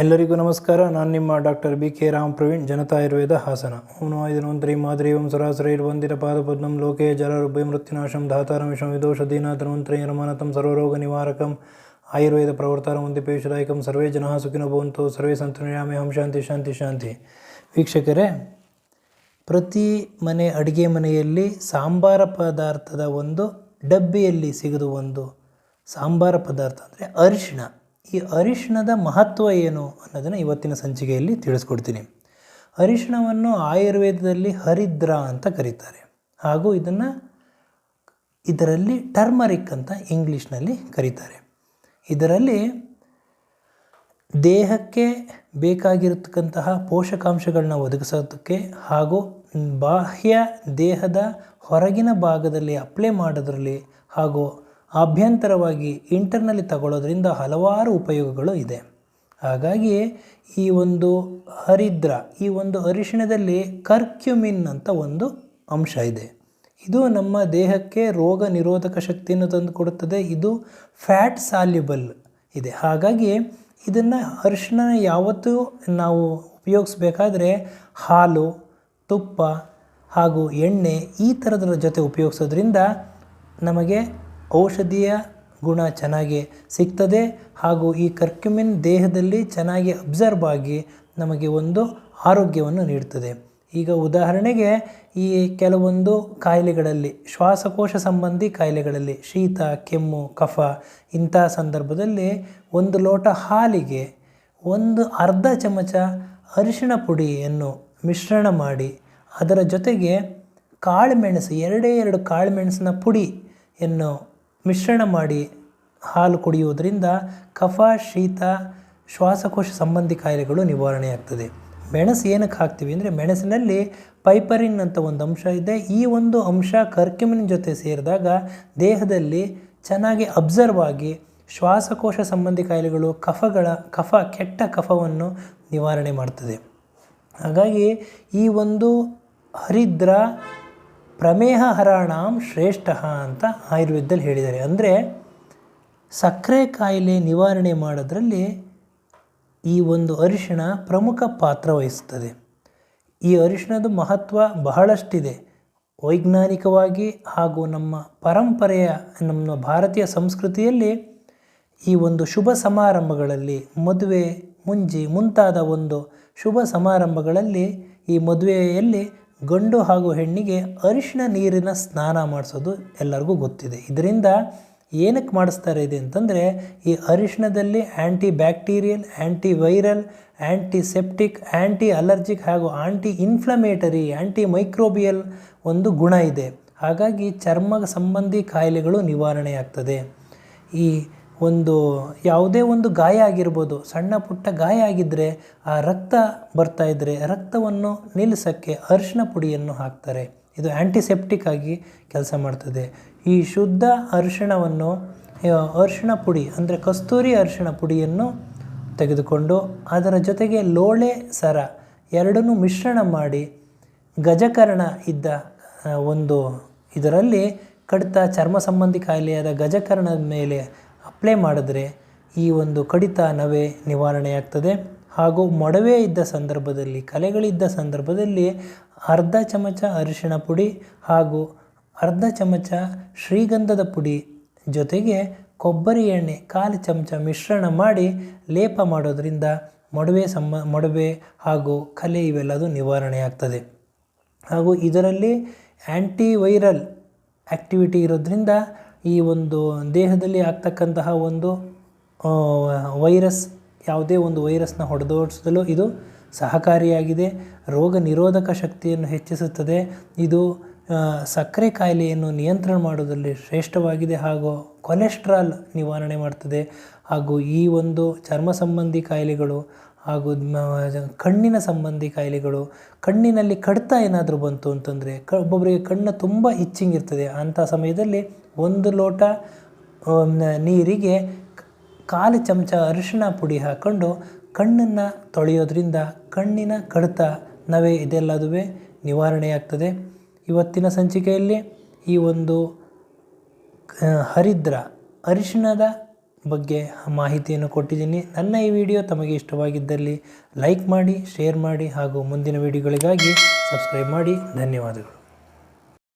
ಎಲ್ಲರಿಗೂ ನಮಸ್ಕಾರ. ನಾನು ನಿಮ್ಮ doctor B K Ram Praveen, Janata Ayurveda Hassan. ಓಂ ನಮೋ ಮಾದರಿ ಓಂ ಸರಾಸರೈರ್ವಂದಿತ ಪಾದಪದ್ಮಂ ಲೋಕೆ ಜಲರುಭಯ ಮೃತ್ಯುನಾಶಂ ಧಾತಾರಂ ವಿಷಂ ವಿದೋಷಧೀನ ಧನ್ವಂತರಿ ನಿರ್ಮಾಣತಂ ಸರ್ವರೋಗ ನಿವಾರಕಂ ಆಯುರ್ವೇದ ಪ್ರವರ್ತಾರಂ ವಂದಿಪೇಶದಾಯಕಂ ಸರ್ವೇ ಜನಃ ಸುಖಿನೋ ಭವಂತು ಸರ್ವೇ ಸಂತು ನಿರಾಮೆ ಹಂ ಶಾಂತಿ ಶಾಂತಿ ಶಾಂತಿ. ವೀಕ್ಷಕರೇ, ಪ್ರತಿ ಮನೆ ಅಡುಗೆ ಮನೆಯಲ್ಲಿ ಸಾಂಬಾರ ಪದಾರ್ಥದ ಒಂದು ಡಬ್ಬಿಯಲ್ಲಿ ಸಿಗದು ಒಂದು ಸಾಂಬಾರ ಪದಾರ್ಥ ಅಂದರೆ ಅರಿಶಿಣ. ಈ ಅರಿಶಿಣದ ಮಹತ್ವ ಏನು ಅನ್ನೋದನ್ನು ಇವತ್ತಿನ ಸಂಚಿಕೆಯಲ್ಲಿ ತಿಳಿಸ್ಕೊಡ್ತೀನಿ. ಅರಿಶಿಣವನ್ನು ಆಯುರ್ವೇದದಲ್ಲಿ ಹರಿದ್ರ ಅಂತ ಕರೀತಾರೆ. ಹಾಗೂ ಇದನ್ನು ಇದರಲ್ಲಿ ಟರ್ಮರಿಕ್ ಅಂತ ಇಂಗ್ಲೀಷ್ನಲ್ಲಿ ಕರೀತಾರೆ. ಇದರಲ್ಲಿ ದೇಹಕ್ಕೆ ಬೇಕಾಗಿರತಕ್ಕಂತಹ ಪೋಷಕಾಂಶಗಳನ್ನ ಒದಗಿಸೋದಕ್ಕೆ ಹಾಗೂ ಬಾಹ್ಯ ದೇಹದ ಹೊರಗಿನ ಭಾಗದಲ್ಲಿ ಅಪ್ಲೈ ಮಾಡೋದ್ರಲ್ಲಿ ಹಾಗೂ ಆಭ್ಯಂತರವಾಗಿ ಇಂಟರ್ನಲ್ಲಿ ತಗೊಳ್ಳೋದ್ರಿಂದ ಹಲವಾರು ಉಪಯೋಗಗಳು ಇದೆ. ಹಾಗಾಗಿ ಈ ಒಂದು ಹರಿದ್ರ, ಈ ಒಂದು ಅರಿಶಿಣದಲ್ಲಿ ಕರ್ಕ್ಯುಮಿನ್ ಅಂತ ಒಂದು ಅಂಶ ಇದೆ. ಇದು ನಮ್ಮ ದೇಹಕ್ಕೆ ರೋಗ ನಿರೋಧಕ ಶಕ್ತಿಯನ್ನು ತಂದುಕೊಡುತ್ತದೆ ಇದು ಫ್ಯಾಟ್ ಸಾಲ್ಯುಬಲ್ ಇದೆ. ಹಾಗಾಗಿ ಇದನ್ನು ಅರಿಶಿಣ ಯಾವತ್ತೂ ನಾವು ಉಪಯೋಗಿಸ್ಬೇಕಾದ್ರೆ ಹಾಲು, ತುಪ್ಪ ಹಾಗೂ ಎಣ್ಣೆ ಈ ಥರದರ ಜೊತೆ ಉಪಯೋಗಿಸೋದ್ರಿಂದ ನಮಗೆ ಔಷಧಿಯ ಗುಣ ಚೆನ್ನಾಗಿ ಸಿಗ್ತದೆ ಹಾಗೂ ಈ ಕರ್ಕ್ಯುಮಿನ್ ದೇಹದಲ್ಲಿ ಚೆನ್ನಾಗಿ ಅಬ್ಸರ್ವ್ ಆಗಿ ನಮಗೆ ಒಂದು ಆರೋಗ್ಯವನ್ನು ನೀಡ್ತದೆ. ಈಗ ಉದಾಹರಣೆಗೆ ಈ ಕೆಲವೊಂದು ಕಾಯಿಲೆಗಳಲ್ಲಿ, ಶ್ವಾಸಕೋಶ ಸಂಬಂಧಿ ಕಾಯಿಲೆಗಳಲ್ಲಿ, ಶೀತ, ಕೆಮ್ಮು, ಕಫ, ಇಂಥ ಸಂದರ್ಭದಲ್ಲಿ ಒಂದು ಲೋಟ ಹಾಲಿಗೆ ಒಂದು ಅರ್ಧ ಚಮಚ ಅರಿಶಿಣ ಪುಡಿಯನ್ನು ಮಿಶ್ರಣ ಮಾಡಿ, ಅದರ ಜೊತೆಗೆ ಕಾಳುಮೆಣಸು ಎರಡೇ ಎರಡು ಕಾಳುಮೆಣಸಿನ ಪುಡಿಯನ್ನು ಮಿಶ್ರಣ ಮಾಡಿ ಹಾಲು ಕುಡಿಯುವುದರಿಂದ ಕಫ, ಶೀತ, ಶ್ವಾಸಕೋಶ ಸಂಬಂಧಿ ಕಾಯಿಲೆಗಳು ನಿವಾರಣೆಯಾಗ್ತದೆ ಮೆಣಸು ಏನಕ್ಕೆ ಹಾಕ್ತೀವಿ ಅಂದರೆ ಮೆಣಸಿನಲ್ಲಿ ಪೈಪರಿನ್ ಅಂತ ಒಂದು ಅಂಶ ಇದೆ. ಈ ಒಂದು ಅಂಶ ಕರ್ಕ್ಯುಮಿನ್ ಜೊತೆ ಸೇರಿದಾಗ ದೇಹದಲ್ಲಿ ಚೆನ್ನಾಗಿ ಅಬ್ಸರ್ವ್ ಆಗಿ ಶ್ವಾಸಕೋಶ ಸಂಬಂಧಿ ಕಾಯಿಲೆಗಳು ಕಫಗಳ, ಕಫ, ಕೆಟ್ಟ ಕಫವನ್ನು ನಿವಾರಣೆ ಮಾಡ್ತದೆ. ಹಾಗಾಗಿ ಈ ಒಂದು ಹರಿದ್ರ ಪ್ರಮೇಹ ಹರಾಣಾಂ ಶ್ರೇಷ್ಠ ಅಂತ ಆಯುರ್ವೇದದಲ್ಲಿ ಹೇಳಿದ್ದಾರೆ. ಅಂದರೆ ಸಕ್ಕರೆ ಕಾಯಿಲೆ ನಿವಾರಣೆ ಮಾಡೋದ್ರಲ್ಲಿ ಈ ಒಂದು ಅರಿಶಿಣ ಪ್ರಮುಖ ಪಾತ್ರ ವಹಿಸ್ತದೆ. ಈ ಅರಿಶಿಣದ ಮಹತ್ವ ಬಹಳಷ್ಟಿದೆ. ವೈಜ್ಞಾನಿಕವಾಗಿ ಹಾಗೂ ನಮ್ಮ ಪರಂಪರೆಯ, ನಮ್ಮ ಭಾರತೀಯ ಸಂಸ್ಕೃತಿಯಲ್ಲಿ ಈ ಒಂದು ಶುಭ ಸಮಾರಂಭಗಳಲ್ಲಿ, ಮದುವೆ ಮುಂಜಿ ಮುಂತಾದ ಒಂದು ಶುಭ ಸಮಾರಂಭಗಳಲ್ಲಿ ಈ ಮದುವೆಯಲ್ಲಿ ಗಂಡು ಹಾಗೂ ಹೆಣ್ಣಿಗೆ ಅರಿಶಿನ ನೀರಿನ ಸ್ನಾನ ಮಾಡಿಸೋದು ಎಲ್ಲರಿಗೂ ಗೊತ್ತಿದೆ. ಇದರಿಂದ ಏನಕ್ಕೆ ಮಾಡಿಸ್ತಾರೆ ಇದೆ ಅಂತಂದರೆ, ಈ ಅರಿಶಿನದಲ್ಲಿ ಆ್ಯಂಟಿ ಬ್ಯಾಕ್ಟೀರಿಯಲ್ ಆ್ಯಂಟಿ ವೈರಲ್ ಆ್ಯಂಟಿ ಸೆಪ್ಟಿಕ್ ಆ್ಯಂಟಿ ಅಲರ್ಜಿಕ್ ಹಾಗೂ ಆ್ಯಂಟಿ ಇನ್ಫ್ಲಮೇಟರಿ ಆ್ಯಂಟಿ ಮೈಕ್ರೋಬಿಯಲ್ ಒಂದು ಗುಣ ಇದೆ. ಹಾಗಾಗಿ ಚರ್ಮ ಸಂಬಂಧಿ ಕಾಯಿಲೆಗಳು ನಿವಾರಣೆಯಾಗ್ತದೆ. ಈ ಒಂದು ಯಾವುದೇ ಒಂದು ಗಾಯ ಆಗಿರ್ಬೋದು, ಸಣ್ಣ ಪುಟ್ಟ ಗಾಯ ಆಗಿದ್ದರೆ ಆ ರಕ್ತ ಬರ್ತಾ ಇದ್ದರೆ ರಕ್ತವನ್ನು ನಿಲ್ಲಿಸೋಕ್ಕೆ ಅರಿಶಿಣ ಪುಡಿಯನ್ನು ಹಾಕ್ತಾರೆ. ಇದು ಆ್ಯಂಟಿಸೆಪ್ಟಿಕ್ ಆಗಿ ಕೆಲಸ ಮಾಡ್ತದೆ. ಈ ಶುದ್ಧ ಅರಿಶಿಣವನ್ನು ಅರಿಶಿಣ ಪುಡಿ ಅಂದರೆ ಕಸ್ತೂರಿ ಅರಿಶಿಣ ಪುಡಿಯನ್ನು ತೆಗೆದುಕೊಂಡು ಅದರ ಜೊತೆಗೆ ಲೋಳೆ ಸರ ಎರಡನ್ನೂ ಮಿಶ್ರಣ ಮಾಡಿ ಗಜಕರ್ಣ ಇದ್ದ ಒಂದು ಇದರಲ್ಲಿ ಕಡಿತ ಚರ್ಮ ಸಂಬಂಧಿ ಕಾಯಿಲೆಯಾದ ಗಜಕರ್ಣದ ಮೇಲೆ ಅಪ್ಲೈ ಮಾಡಿದ್ರೆ ಈ ಒಂದು ಕಡಿತ ನವೆ ನಿವಾರಣೆಯಾಗ್ತದೆ. ಹಾಗೂ ಮೊಡವೆ ಇದ್ದ ಸಂದರ್ಭದಲ್ಲಿ, ಕಲೆಗಳಿದ್ದ ಸಂದರ್ಭದಲ್ಲಿ ಅರ್ಧ ಚಮಚ ಅರಿಶಿಣ ಪುಡಿ ಹಾಗೂ ಅರ್ಧ ಚಮಚ ಶ್ರೀಗಂಧದ ಪುಡಿ ಜೊತೆಗೆ ಕೊಬ್ಬರಿ ಎಣ್ಣೆ, ಕಾಲು ಚಮಚ ಮಿಶ್ರಣ ಮಾಡಿ ಲೇಪ ಮಾಡೋದರಿಂದ ಮೊಡವೆ ಸಂಬ ಮೊಡವೆ ಹಾಗೂ ಕಲೆ ಇವೆಲ್ಲದು ನಿವಾರಣೆಯಾಗ್ತದೆ. ಹಾಗೂ ಇದರಲ್ಲಿ ಆ್ಯಂಟಿವೈರಲ್ ಆ್ಯಕ್ಟಿವಿಟಿ ಇರೋದ್ರಿಂದ ಈ ಒಂದು ದೇಹದಲ್ಲಿ ಆಗ್ತಕ್ಕಂತಹ ಒಂದು ವೈರಸ್, ಯಾವುದೇ ಒಂದು ವೈರಸ್ನ ಹೊಡೆದೋಡಿಸಲು ಇದು ಸಹಕಾರಿಯಾಗಿದೆ. ರೋಗ ನಿರೋಧಕ ಶಕ್ತಿಯನ್ನು ಹೆಚ್ಚಿಸುತ್ತದೆ. ಇದು ಸಕ್ಕರೆ ಕಾಯಿಲೆಯನ್ನು ನಿಯಂತ್ರಣ ಮಾಡೋದರಲ್ಲಿ ಶ್ರೇಷ್ಠವಾಗಿದೆ ಹಾಗೂ ಕೊಲೆಸ್ಟ್ರಾಲ್ ನಿವಾರಣೆ ಮಾಡ್ತದೆ. ಹಾಗೂ ಈ ಒಂದು ಚರ್ಮ ಸಂಬಂಧಿ ಕಾಯಿಲೆಗಳು ಹಾಗೂ ಕಣ್ಣಿನ ಸಂಬಂಧಿ ಕಾಯಿಲೆಗಳು ಕಣ್ಣಿನಲ್ಲಿ ಕಡಿತ ಏನಾದರೂ ಬಂತು ಅಂತಂದರೆ ಕ ಒಬ್ಬೊಬ್ಬರಿಗೆ ಕಣ್ಣು ತುಂಬ ಇಚ್ಚಿಂಗ್ ಇರ್ತದೆ. ಅಂಥ ಸಮಯದಲ್ಲಿ ಒಂದು ಲೋಟ ನೀರಿಗೆ ಕಾಲು ಚಮಚ ಅರಿಶಿಣ ಪುಡಿ ಹಾಕ್ಕೊಂಡು ಕಣ್ಣನ್ನು ತೊಳೆಯೋದ್ರಿಂದ ಕಣ್ಣಿನ ಕಡಿತ, ನವೆ ಇದೆಲ್ಲದುವೇ ನಿವಾರಣೆಯಾಗ್ತದೆ. ಇವತ್ತಿನ ಸಂಚಿಕೆಯಲ್ಲಿ ಈ ಒಂದು ಹರಿದ್ರ, ಅರಿಶಿಣದ ಬಗ್ಗೆ ಮಾಹಿತಿಯನ್ನು ಕೊಟ್ಟಿದ್ದೀನಿ. ನನ್ನ ಈ ವಿಡಿಯೋ ತಮಗೆ ಇಷ್ಟವಾಗಿದ್ದಲ್ಲಿ ಲೈಕ್ ಮಾಡಿ, ಶೇರ್ ಮಾಡಿ ಹಾಗೂ ಮುಂದಿನ ವಿಡಿಯೋಗಳಿಗಾಗಿ ಸಬ್ಸ್ಕ್ರೈಬ್ ಮಾಡಿ. ಧನ್ಯವಾದಗಳು.